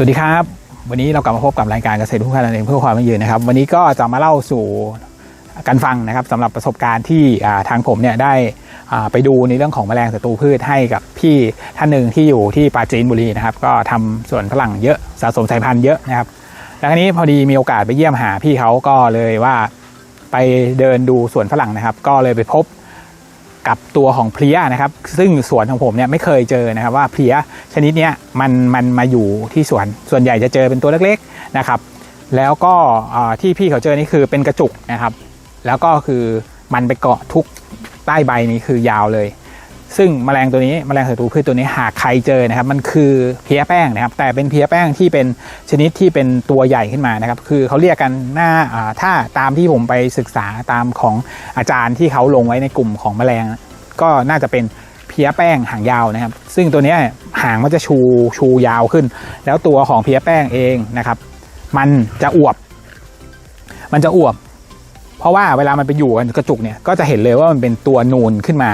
สวัสดีครับ วันนี้เรากลับมาพบกับรายการเกษตรผู้พัฒนาเองเพื่อความยั่งยืนนะครับ วันนี้ก็จะมาเล่าสู่กันฟังนะครับสำหรับประสบการณ์ที่ทางผมเนี่ยได้ไปดูในเรื่องของแมลงศัตรูพืชให้กับพี่ท่านหนึ่งที่อยู่ที่ปราจีนบุรีนะครับ ก็ทำสวนฝรั่งเยอะสะสมสายพันธุ์เยอะนะครับ แล้วทีนี้พอดีมีโอกาสไปเยี่ยมหาพี่เขาก็เลยว่าไปเดินดูสวนฝรั่งนะครับ ก็เลยไปพบ กับตัวของเพลียนะครับ ซึ่งสวนของผมเนี่ยไม่เคยเจอนะครับว่าเพลียชนิดเนี้ยมันมันมาอยู่ที่สวนส่วนใหญ่จะเจอเป็นตัวเล็กๆนะครับ แล้วก็ที่พี่เขาเจอนี่คือเป็นกระจุกนะครับ แล้วก็คือมันไปเกาะทุกใต้ใบนี้คือยาวเลย ซึ่งแมลงตัวนี้แมลงศัตรูพืชตัวนี้หากใครเจอนะครับ มันคือเพี้ยแป้งนะครับ แต่เป็นเพี้ยแป้งที่เป็นชนิดที่เป็นตัวใหญ่ขึ้นมานะครับ คือเขาเรียกกันหน้าอ่าถ้าตามที่ผมไปศึกษาตามของอาจารย์ที่เขาลงไว้ในกลุ่มของแมลง ก็น่าจะเป็นเพี้ยแป้งหางยาวนะครับ ซึ่งตัวนี้หางมันจะชูชูยาวขึ้น แล้วตัวของเพี้ยแป้งเองนะครับ มันจะอวบ มันจะอวบ เพราะว่าเวลามันไปอยู่กันกระจุกเนี่ยก็จะเห็นเลยว่ามันเป็นตัวนูนขึ้นมา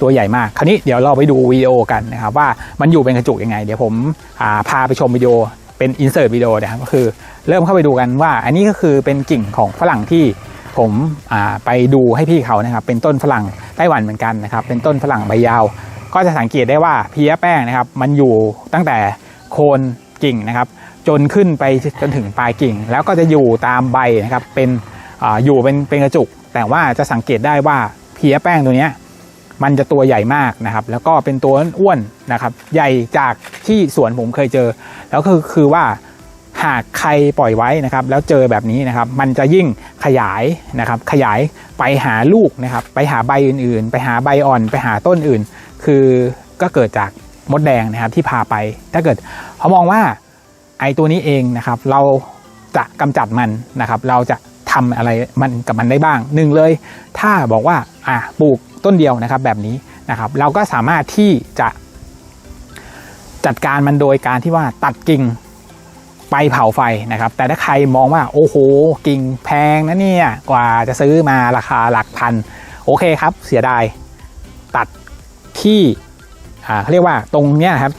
ตัวใหญ่มาก คราวนี้เดี๋ยวเราไปดูวิดีโอกันนะครับว่ามันอยู่เป็นกระจุกยังไง เดี๋ยวผมาพาไปชมวิดีโอเป็นอินเสิร์ตวิดีโอนะครับก็คือเริ่มเข้าไปดูกันว่า อันนี้ก็คือเป็นกิ่งของฝรั่งที่ผมไปดูให้พี่เขานะครับ เป็นต้นฝรั่งไต้หวันเหมือนกันนะครับ เป็นต้นฝรั่งใบยาว ก็จะสังเกตได้ว่าเพี้ยแป้งนะครับ มันอยู่ตั้งแต่โคนกิ่งนะครับ จนขึ้นไปจนถึงปลายกิ่ง แล้วก็จะอยู่ตามใบนะครับเป็น อยู่เป็นเป็นกระจุก แต่ว่าจะสังเกตได้ว่าเพี้ยแป้งตัวนี้มันจะตัวใหญ่มากนะครับ แล้วก็เป็นตัวอ้วนนะครับ ใหญ่จากที่สวนผมเคยเจอ แล้วคือคือว่าหากใครปล่อยไว้นะครับ แล้วเจอแบบนี้นะครับ มันจะยิ่งขยายนะครับ ขยายไปหาลูกนะครับ ไปหาใบอื่นๆ ไปหาใบอ่อน ไปหาต้นอื่น คือก็เกิดจากมดแดงนะครับที่พาไป ถ้าเกิดเขามองว่าไอ้ตัวนี้เองนะครับ เราจะกำจัดมันนะครับ เราจะ ทำอะไรมันกับมันได้บ้างหนึ่งเลย ถ้าบอกว่าอะปลูกต้นเดียวนะครับแบบนี้นะครับ เราก็สามารถที่จะจัดการมันโดยการที่ว่าตัดกิ่งไปเผาไฟนะครับ แต่ถ้าใครมองว่าโอ้โหกิ่งแพงนะเนี่ยกว่าจะซื้อมาราคาหลักพัน โอเคครับ เสียดายตัดที่อ่าเขาเรียกว่าตรงเนี้ยครับ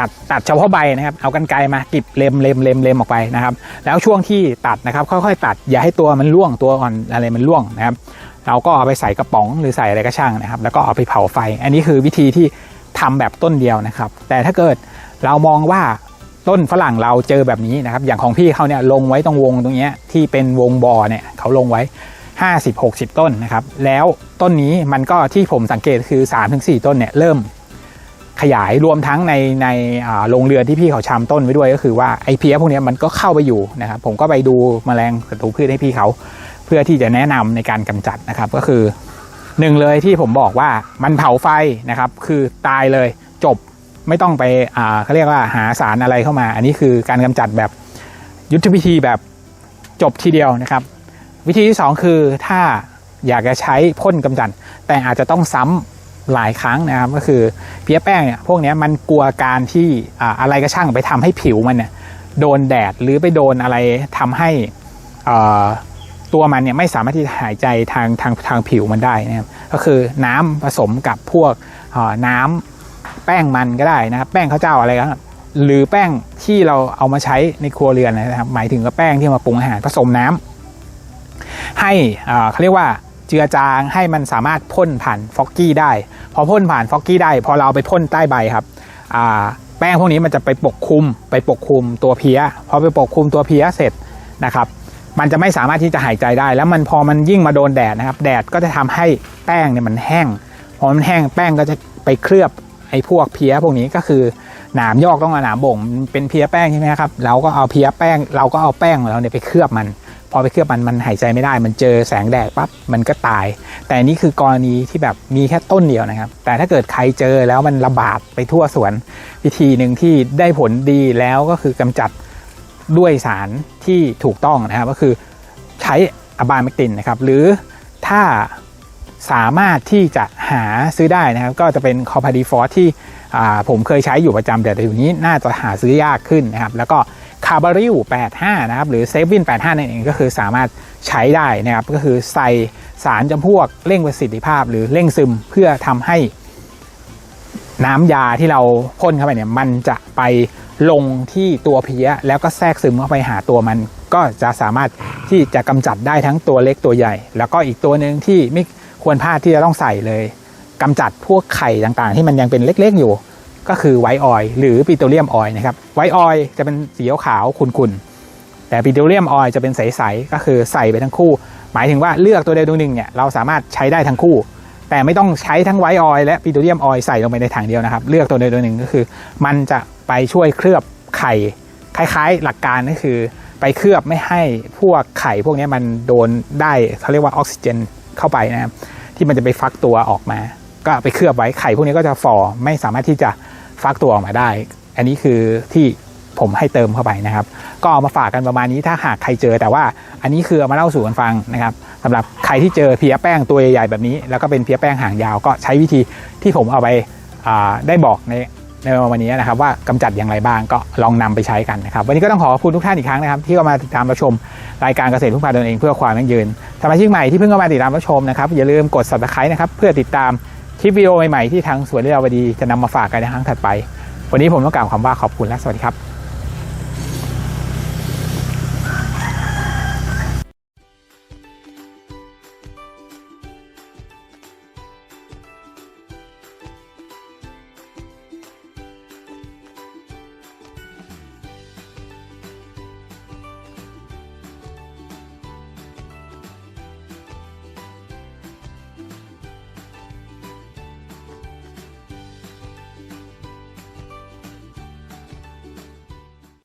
ตัดตัดเฉพาะใบนะครับ เอากันไกลมากิบเล็มเล็มเล็มเล็มออกไปนะครับ แล้วช่วงที่ตัดนะครับ ค่อยๆ ตัดอย่าให้ตัวมันร่วงตัวอ่อนอะไรมันร่วงนะครับ เราก็เอาไปใส่กระป๋องหรือใส่อะไรก็ช่างนะครับ แล้วก็เอาไปเผาไฟ อันนี้คือวิธีที่ทำแบบต้นเดียวนะครับ แต่ถ้าเกิดเรามองว่าต้นฝรั่งเราเจอแบบนี้นะครับ อย่างของพี่เขาเนี่ยลงไว้ตรงวงตรงเนี้ยที่เป็นวงบอเนี่ยเขาลงไว้ 50-60 ต้นนะครับ แล้วต้นนี้มันก็ที่ผมสังเกตคือ 3-4 ต้นเนี่ยเริ่ม ขยายรวมทั้งในในโรงเรือนที่พี่เขาชำต้นไว้ด้วยก็คือว่าไอ้เพี้ยพวกนี้มันก็เข้าไปอยู่นะครับผมก็ไปดูแมลงศัตรูพืชให้พี่เขา เพื่อที่จะแนะนำในการกำจัดนะครับก็คือหนึ่งเลยที่ผมบอกว่ามันเผาไฟนะครับคือตายเลยจบไม่ต้องไปอ่าเขาเรียกว่าหาสารอะไรเข้ามา อันนี้คือการกำจัดแบบยุทธวิธีแบบจบทีเดียวนะครับ วิธีที่สองคือถ้าอยากจะใช้พ่นกำจัด แต่อาจจะต้องซ้ำ หลายครั้งนะครับก็คือเพี้ยแป้งเนี่ยพวกนี้มันกลัวการที่อะไรก็ช่างไปทำให้ผิวมันเนี่ยโดนแดดหรือไปโดนอะไรทำให้ตัวมันเนี่ยไม่สามารถที่จะหายใจทางทางทางผิวมันได้นะครับก็คือน้ำผสมกับพวกน้ำแป้งมันก็ได้นะครับแป้งข้าวเจ้าอะไรก็ได้หรือแป้งที่เราเอามาใช้ในครัวเรือนนะครับหมายถึงกับแป้งที่มาปรุงอาหารผสมน้ำให้เขาเรียกว่าเจือจางให้มันสามารถพ่นผ่านฟอกกี้ได้ อพ่นผ่านฟอกกี้ได้ พอเราไปพ่นใต้ใบครับแป้งพวกนี้มันจะไปปกคลุม ไปปกคลุมตัวเพี้ยพอไปปกคลุมตัวเพี้ยเสร็จนะครับ มันจะไม่สามารถที่จะหายใจได้ แล้วมันพอมันยิ่งมาโดนแดดนะครับ แดดก็จะทำให้แป้งเนี่ยมันแห้งพอมันแห้งแป้งก็จะไปเคลือบไอ้พวกเพี้ยพวกนี้ก็คือหนามยอกต้องเอาหนามบ่งเป็นเพี้ยแป้งใช่ไหมครับเราก็เอาเพี้ยแป้ง เราก็เอาแป้งของเราเนี่ยไปเคลือบมัน พอไปเคลือบมันมันหายใจไม่ได้ มันเจอแสงแดดปั๊บมันก็ตาย แต่นี่คือกรณีที่แบบมีแค่ต้นเดียวนะครับ แต่ถ้าเกิดใครเจอแล้วมันระบาดไปทั่วสวน วิธีหนึ่งที่ได้ผลดีแล้วก็คือกำจัดด้วยสารที่ถูกต้องนะครับก็คือใช้อบาเมกตินนะครับหรือถ้าสามารถที่จะหาซื้อได้นะครับ ก็จะเป็นคอพาดีฟอสที่ผมเคยใช้อยู่ประจำแต่เดี๋ยวนี้น่าจะหาซื้อยากขึ้นนะครับ แล้วก็ คาร์บาริว85 นะครับ หรือเซฟิน85 นั่นเองก็คือสามารถใช้ได้นะครับ ก็คือใส่สารจำพวกเร่งประสิทธิภาพ หรือเร่งซึมเพื่อทำให้น้ำยาที่เราพ่นเข้าไปเนี่ยมันจะไปลงที่ตัวเพี้ยแล้วก็แทรกซึมเข้าไปหาตัวมัน ก็จะสามารถที่จะกำจัดได้ทั้งตัวเล็กตัวใหญ่ แล้วก็อีกตัวหนึ่งที่ไม่ควรพลาดที่จะต้องใส่เลยกำจัดพวกไข่ต่างๆ ที่มันยังเป็นเล็กๆอยู่ ก็คือไวท์ออยล์หรือปิโตรเลียมออยล์นะครับไวท์ออยล์จะเป็นสีขาวขุ่นๆแต่ปิโตรเลียมออยล์จะเป็นใสๆก็คือใส่ไปทั้งคู่ หมายถึงว่าเลือกตัวใดตัวหนึ่งเนี่ยเราสามารถใช้ได้ทั้งคู่ แต่ไม่ต้องใช้ทั้งไวท์ออยล์และปิโตรเลียมออยล์ใส่ลงไปในถังเดียวนะครับ เลือกตัวใดตัวหนึ่งก็คือ มันจะไปช่วยเคลือบไข่คล้ายๆ หลักการก็คือ ไปเคลือบไม่ให้พวกไข่พวกนี้มันโดนได้เขาเรียกว่าออกซิเจนเข้าไปนะครับที่มันจะไปฟักตัวออกมา ก็ไปเคลือบไว้ไข่พวกนี้ก็จะฝ่อไม่สามารถที่จะ ฟักตัวออกมาได้ อันนี้คือที่ผมให้เติมเข้าไปนะครับ ก็เอามาฝากกันประมาณนี้ถ้าหากใครเจอ แต่ว่าอันนี้คือเอามาเล่าสู่กันฟังนะครับสำหรับใครที่เจอเพียแป้งตัวใหญ่ๆแบบนี้ แล้วก็เป็นเพียแป้งหางยาวก็ใช้วิธีที่ผมเอาไปได้บอกในในวันนี้นะครับว่ากำจัดอย่างไรบ้างก็ลองนำไปใช้กันนะครับ วันนี้ก็ต้องขอขอบคุณทุกท่านอีกครั้งนะครับ ที่เข้ามาติดตามรับชมรายการเกษตรพึ่งพาตนเองเพื่อความยั่งยืนสมาชิกใหม่ที่เพิ่งเข้ามาติดตามรับชมนะครับอย่าลืมกด subscribe นะครับเพื่อติดตาม คลิปวิดีโอใหม่ๆที่ทางสวนเรียวดีจะนำมาฝากกันในครั้งถัดไป วันนี้ผมต้องกล่าวคำว่าขอบคุณและสวัสดีครับ